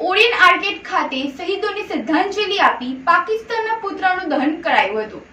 ઓરિયન arcade ખાતે શહીદોને શ્રદ્ધાંજલિ આપી પાકિસ્તાનના પુત્રનું દહન કરાયું હતું.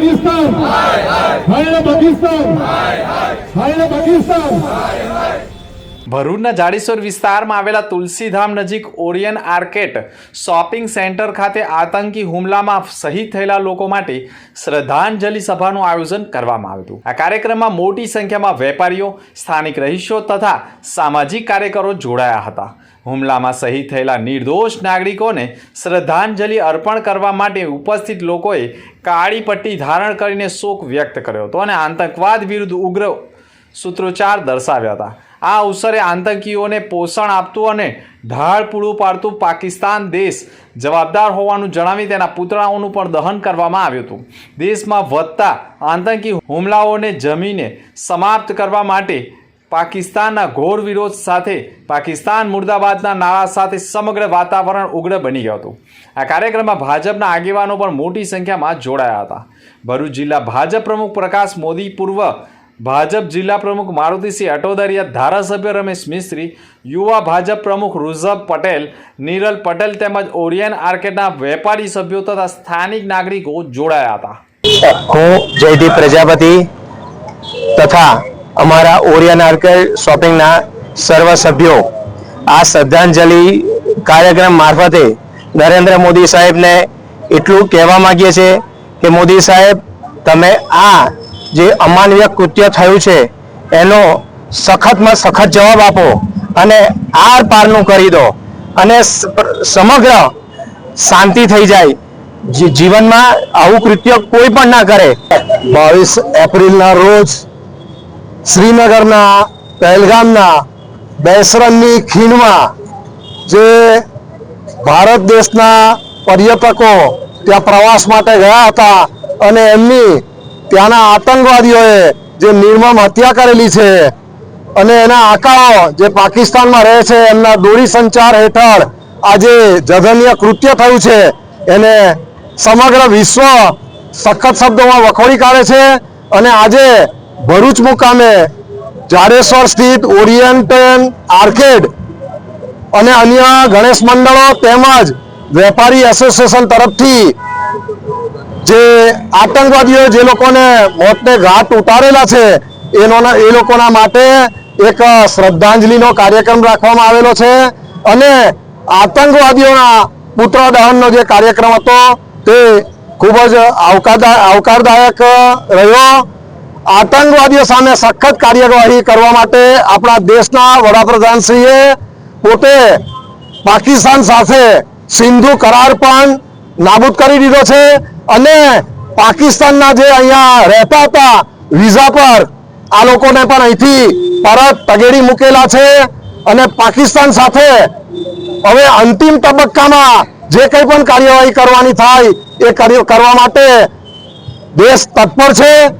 પાકિસ્તાન. હાય પાકિસ્તાન. હાય. પાકિસ્તાન. ભરૂચના જાડેશ્વર વિસ્તારમાં આવેલા તુલસીધામ નજીક ઓરિયન આર્કેટ શોપિંગ સેન્ટર ખાતે આતંકી હુમલામાં શહીદ થયેલા લોકો માટે શ્રદ્ધાંજલિ સભાનું આયોજન કરવામાં આવ્યું હતું. આ કાર્યક્રમમાં મોટી સંખ્યામાં વેપારીઓ, સ્થાનિક રહીશો તથા સામાજિક કાર્યકરો જોડાયા હતા. હુમલામાં શહીદ થયેલા નિર્દોષ નાગરિકોને શ્રદ્ધાંજલિ અર્પણ કરવા માટે ઉપસ્થિત લોકોએ કાળી પટ્ટી ધારણ કરીને શોક વ્યક્ત કર્યો હતો અને આતંકવાદ વિરુદ્ધ ઉગ્ર સૂત્રોચ્ચાર દર્શાવ્યા હતા. આ અવસરે આતંકીઓને પોષણ આપતું અને ઢાળ પૂરું પાડતું પાકિસ્તાન દેશ જવાબદાર હોવાનું જણાવી તેના પુતળાઓનું પણ દહન કરવામાં આવ્યું હતું. દેશમાં વધતા આતંકી હુમલાઓને જમીને સમાપ્ત કરવા માટે પાકિસ્તાનના ઘોર વિરોધ સાથે પાકિસ્તાન મુર્દાબાદના નારા સાથે સમગ્ર વાતાવરણ ઉગ્ર બની ગયું હતું. આ કાર્યક્રમમાં ભાજપના આગેવાનો પણ મોટી સંખ્યામાં જોડાયા હતા. ભરૂચ જિલ્લા ભાજપ પ્રમુખ પ્રકાશ મોદી, પૂર્વ ભાજપ જિલ્લા પ્રમુખ મારુતિસિંહ અટોદરિયા, ધારાસભ્ય રમેશ મિસ્ત્રી, યુવા ભાજપ પ્રમુખ રુઝબ પટેલ, નીરલ પટેલ તેમજ ઓરિયન આર્કેટના વેપારી સભ્યો તથા સ્થાનિક નાગરિકો જોડાયા હતા. હું જયદીપ પ્રજાપતિ તથા અમારા ઓરિયન આર્કેડ શોપિંગના સર્વ સભ્યો આ શ્રદ્ધાંજલિ કાર્યક્રમ મારફતે નરેન્દ્ર મોદી સાહેબને એટલું કહેવા માગીએ છીએ કે મોદી સાહેબ, તમે આ જે અમાનવીય કૃત્ય થયું છે, એનો સખતમાં સખત જવાબ આપો અને આર પારનું કરી દો અને સમગ્ર શાંતિ થઈ જાય. જીવનમાં આવું કૃત્ય કોઈ પણ ના કરે. બાવીસ એપ્રિલના રોજ શ્રીનગરના પહેલગામના બેસરનની ખીણમાં જે ભારત દેશના પર્યટકો ત્યાં પ્રવાસ માટે ગયા હતા અને એમની ત્યાંના આતંકવાદીઓએ જે નિર્મમ હત્યા કરેલી છે અને એના આંકાઓ જે પાકિસ્તાનમાં રહે છે, એમના દોરી સંચાર હેઠળ આજે જઘન્ય કૃત્ય થયું છે. એને સમગ્ર વિશ્વ સખત શબ્દોમાં વખોડી કાઢે છે અને આજે ભરૂચ મુકામે જાડેશ્વર સ્થિત ઓરિયન્ટન આર્કેડ અને અન્ય ગણેશ મંડળો તેમજ વેપારી એસોસિએશન તરફથી જે આતંકવાદીઓ જે લોકોને મોતને ઘાટ ઉતારેલા છે, એનોના એ લોકોના માટે એક શ્રદ્ધાંજલિનો કાર્યક્રમ રાખવામાં આવેલો છે અને આતંકવાદીઓના પુત્ર દહનનો જે કાર્યક્રમ હતો, તે ખૂબ જ આવકારદા આવકારદાયક રહ્યો. આતંકવાદીઓ સામે સખત કાર્યવાહી કરવા માટે આપણા દેશના વડાપ્રધાનશ્રીએ પોતે પાકિસ્તાન સાથે સિંધુ કરાર પણ નાબૂદ કરી દીધો છે અને પાકિસ્તાનના જે અહીંયા રહેતા હતા વિઝા પર આ લોકોને પણ અહીંથી પરત તગેડી મૂકેલા છે અને પાકિસ્તાન સાથે હવે અંતિમ તબક્કામાં જે કંઈ પણ કાર્યવાહી કરવાની થાય એ કરવા માટે દેશ તત્પર છે.